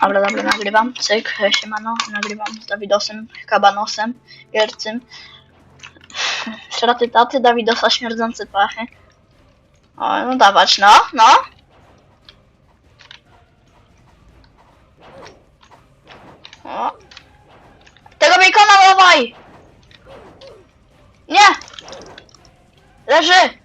Dobra, dobra, nagrywam. Cyk, siemano, nagrywam z Dawidosem, Kabanosem, Wiercym. Straty taty, Dawidosa, śmierdzące pachy. O, no dawać, no, no. O. Tego bacona dawaj! Nie! Leży!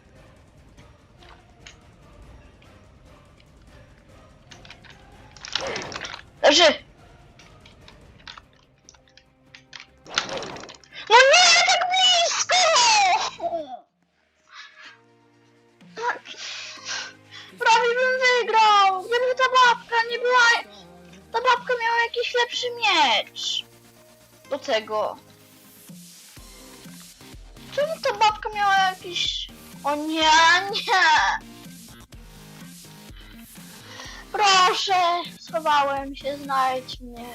Tego. Czemu ta babka miała jakiś... O nie, nie! Proszę! Schowałem się, znajdź mnie.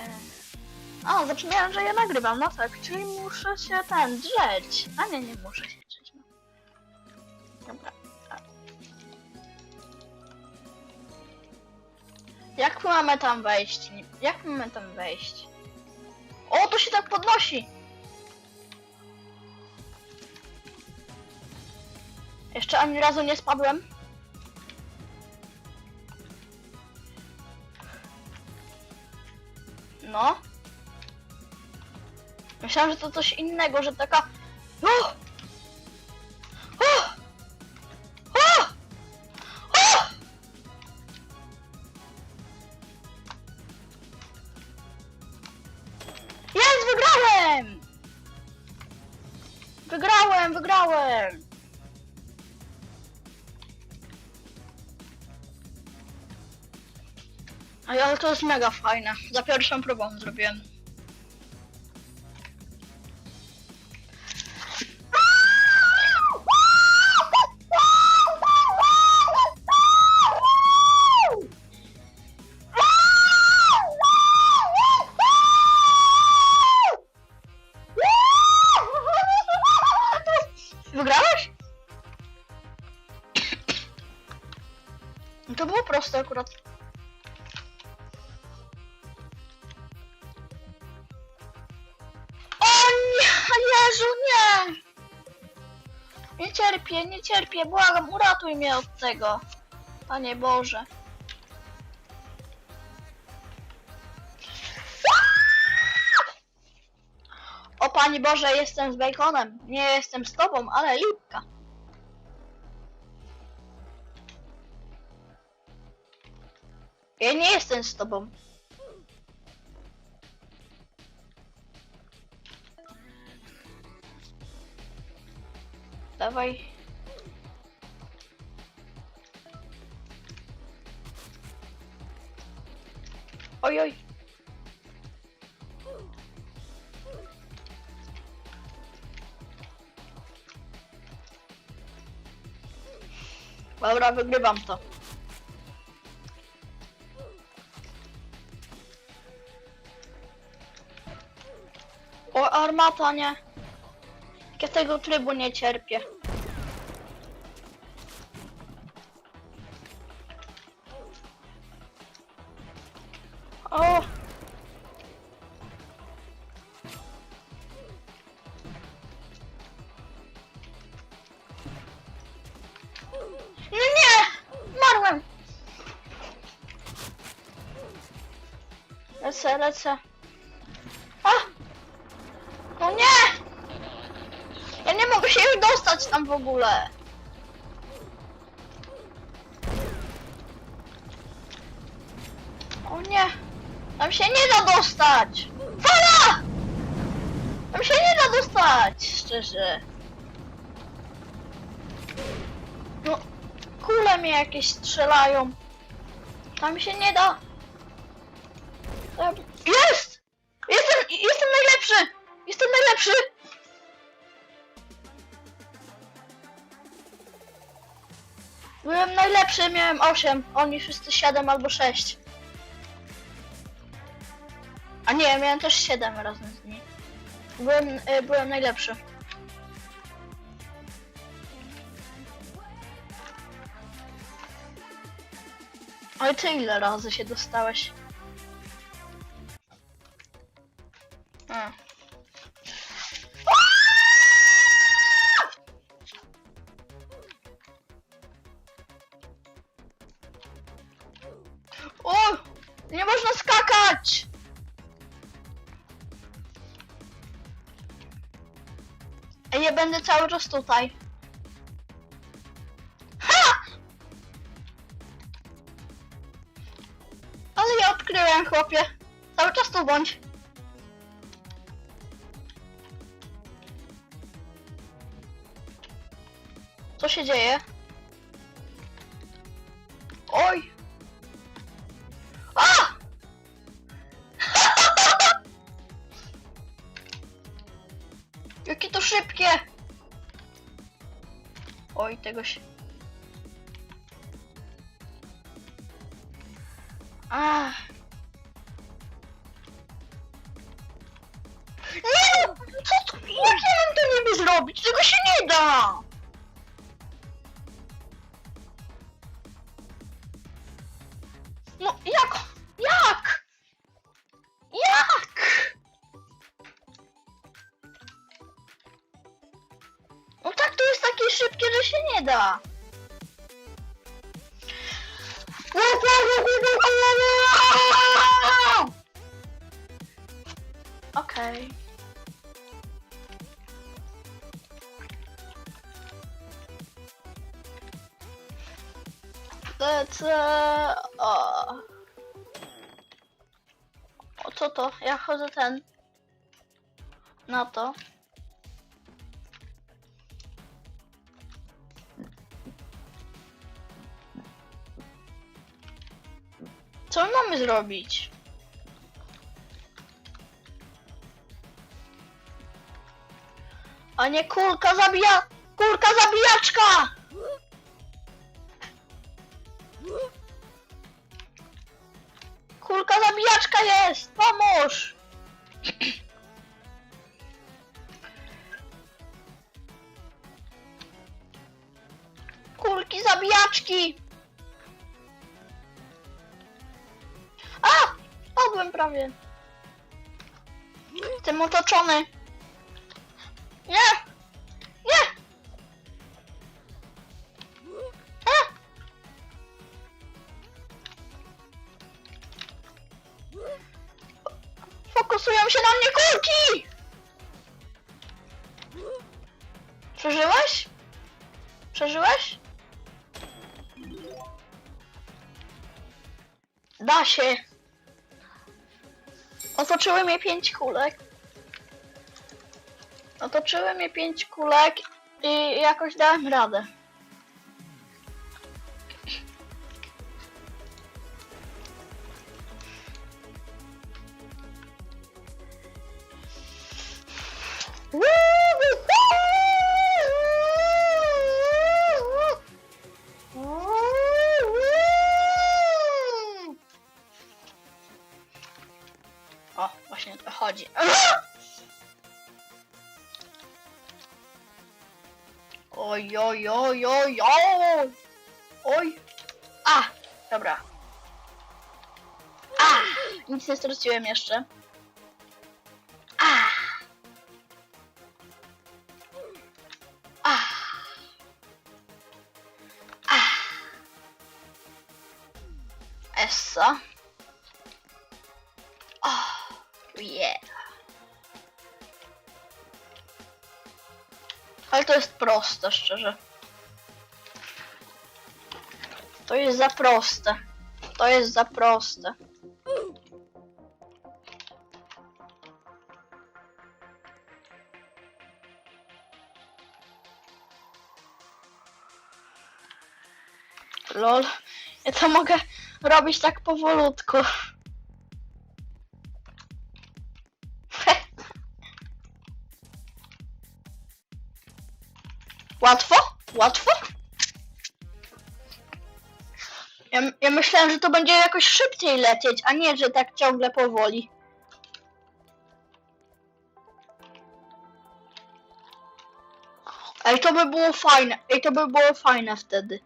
A, zapomniałem, że ja nagrywam, no tak, czyli muszę się ten, drzeć. A nie, nie muszę się drzeć. No. Dobra. Jak mamy tam wejść? Jak mamy tam wejść? O, to się tak podnosi! Jeszcze ani razu nie spadłem. No. Myślałem, że to coś innego, że taka... O! O! Wygrałem! Ej, ale to jest mega fajne. Za pierwszą próbą zrobiłem. Cierpię, błagam, uratuj mnie od tego. Panie Boże. O Panie Boże, jestem z Baconem. Nie jestem z Tobą, ale lipka. Ja nie jestem z Tobą. Dawaj. Oj, oj. Dobra, wygrywam to. O, armata, nie. Ja tego trybu nie cierpię. O! No nie! Marłem! Lecę, lecę. A! No nie! Ja nie mogę się już dostać tam w ogóle. Tam się nie da dostać! Fala! Tam się nie da dostać, szczerze. No, kule mnie jakieś strzelają. Tam się nie da. Jest! Jestem, jestem najlepszy! Jestem najlepszy! Byłem najlepszy, miałem 8, oni wszyscy 7 albo 6. A nie, miałem też 7 razem z nimi. Byłem, y, byłem najlepszy. Ale ty ile razy się dostałeś? A. ja będę cały czas tutaj. Ha! Ale ja odkryłem, chłopie. Cały czas tu bądź. Co się dzieje? Oj, tego się... Ach. Nie no! Co tu? Jak ja mam to niby zrobić? Tego się nie da! Że się nie da. Okej. Lecę. O. o, co to? Ja chodzę ten. Na to. Co my mamy zrobić? A nie kulka zabija... Kulka zabijaczka! Padłem prawie. Jestem otoczony. Nie! Nie! Fokusują się na mnie kulki! Przeżyłeś? Przeżyłeś? Da się. Otoczyły mnie pięć kulek. Otoczyły mnie pięć kulek i jakoś dałem radę. Chodzi. Oj, oj, oj, oj, oj! A! Dobra. A! Nic nie straciłem jeszcze. Ale to jest proste, szczerze. To jest za proste. To jest za proste. Lol. Ja to mogę robić tak powolutku. Łatwo? Łatwo? Ja, ja myślałem, że to będzie jakoś szybciej lecieć, a nie, że tak ciągle powoli. Ej, to by było fajne. Ej, to by było fajne wtedy.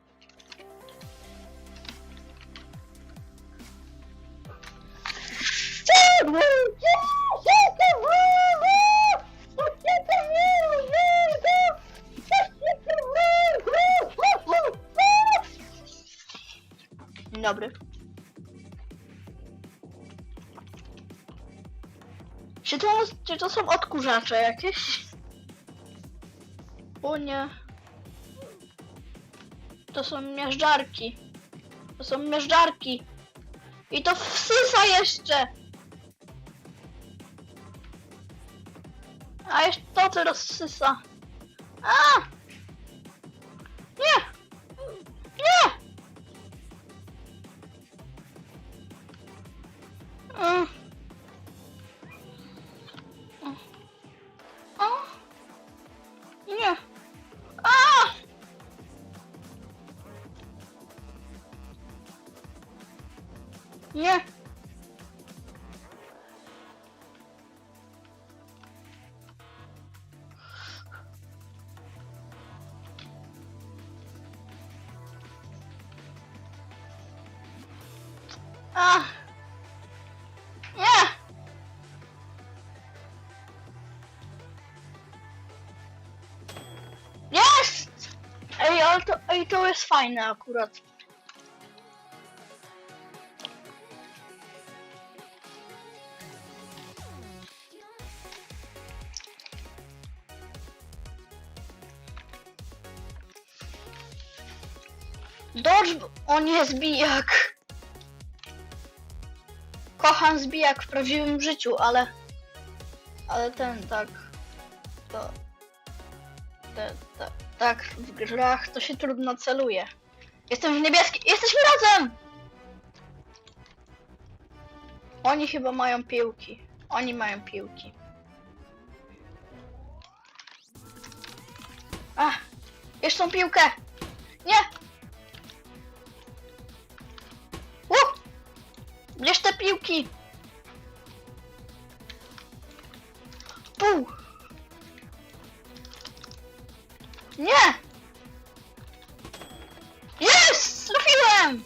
dobry. Czy to, czy to są odkurzacze jakieś? O nie. To są miażdżarki. To są miażdżarki. I to wsysa jeszcze! A jeszcze to co rozsysa. A! Nie! A! Nie! Jest! Ej, ale to, ej, to jest fajne akurat. O nie, zbijak. Kocham zbijak w prawdziwym życiu, ale... Ale ten, tak... To... Te, te, tak, w grach to się trudno celuje. Jestem w niebieski... Jesteśmy razem! Oni chyba mają piłki. Oni mają piłki. Ach, jeszcze tą piłkę! Nie! Bierz te piłki! Pół! Nie! Jest! Trafiłem!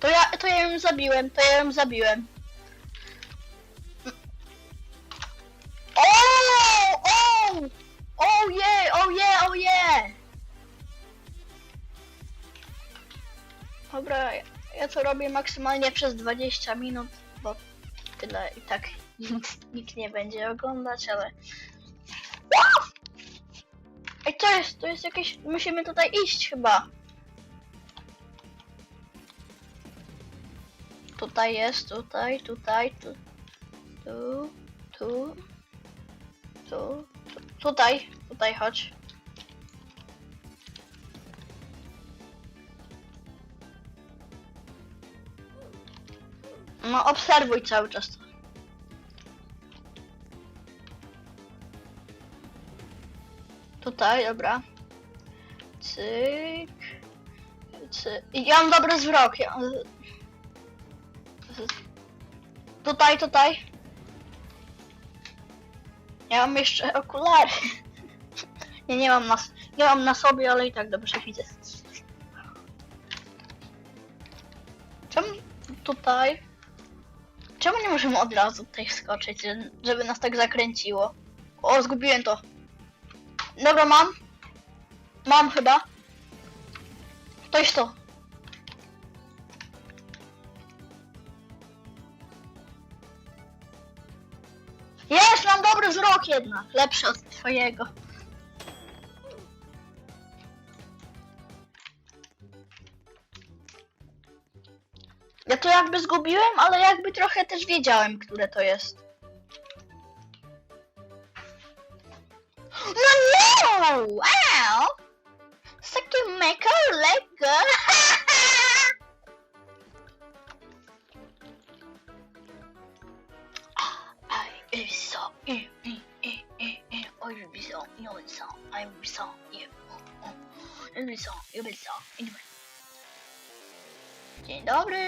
To ja, to ja ją zabiłem, to ja ją zabiłem. Dobra, ja- to robię maksymalnie przez 20 minut, bo tyle i tak nikt, nikt nie będzie oglądać, ale... Ej, co jest? To jest jakieś... Musimy tutaj iść chyba. Tutaj jest, tutaj, tutaj, tu, tu, tu, tu, tu tutaj, tutaj chodź. No obserwuj cały czas. Tutaj, dobra. Cyk. Cyk. Ja mam dobry wzrok. Ja... Tutaj, tutaj. Ja mam jeszcze okulary. Nie, nie mam na, nie mam na sobie, ale i tak dobrze widzę. Czemu tutaj? Czemu nie możemy od razu tutaj wskoczyć, że- żeby nas tak zakręciło? O, zgubiłem to. Dobra, mam. Mam chyba. To jest to. Jest, mam dobry wzrok jednak. Lepszy od twojego. To jakby zgubiłem, ale jakby trochę też wiedziałem, które to jest. No nie! Wow! Taki maker Lego! Aj, y, so, y, y, y, y, y, oj, lubi so, i lubi so, aj, lubi so, i, o, o, lubi so, i lubi so, i lubi. Dzień dobry!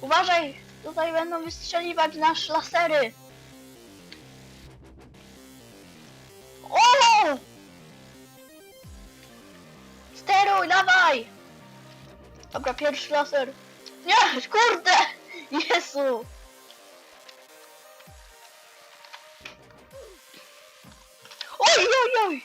Uważaj, tutaj będą wystrzeliwać nasze lasery. O! Steruj, dawaj! Dobra, pierwszy laser. Nie, kurde! Jezu! Oj, oj, oj!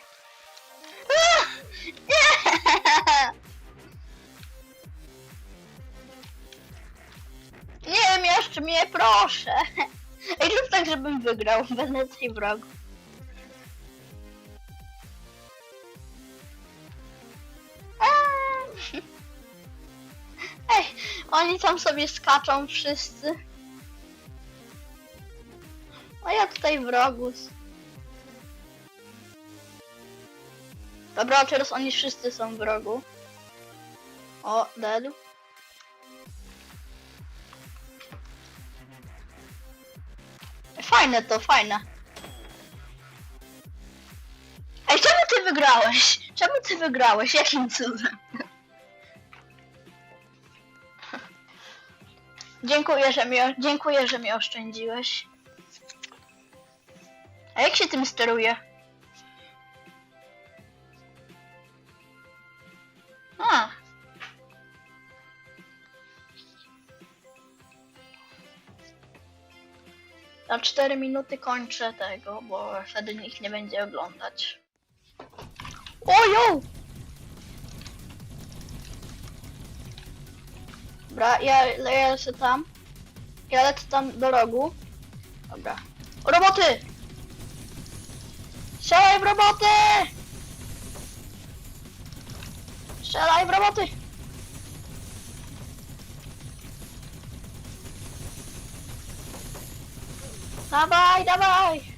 Zobacz mnie, proszę. Ej, rób tak, żebym wygrał. Będę tej wrogu. Eee. Ej, oni tam sobie skaczą wszyscy. A ja tutaj wrogu. Dobra, teraz oni wszyscy są w rogu. O, dead. Fajne to, fajne. Ej, czemu ty wygrałeś? Czemu ty wygrałeś? Jakim cudem? Dziękuję, że mnie, dziękuję, że mnie oszczędziłeś. A jak się tym steruje? 4 minuty kończę tego, bo wtedy nikt nie będzie oglądać. Ojo! Dobra, ja, ja lecę tam. Ja lecę tam do rogu. Dobra. Roboty! Strzelaj w roboty! Strzelaj w roboty! Dawaj, dawaj!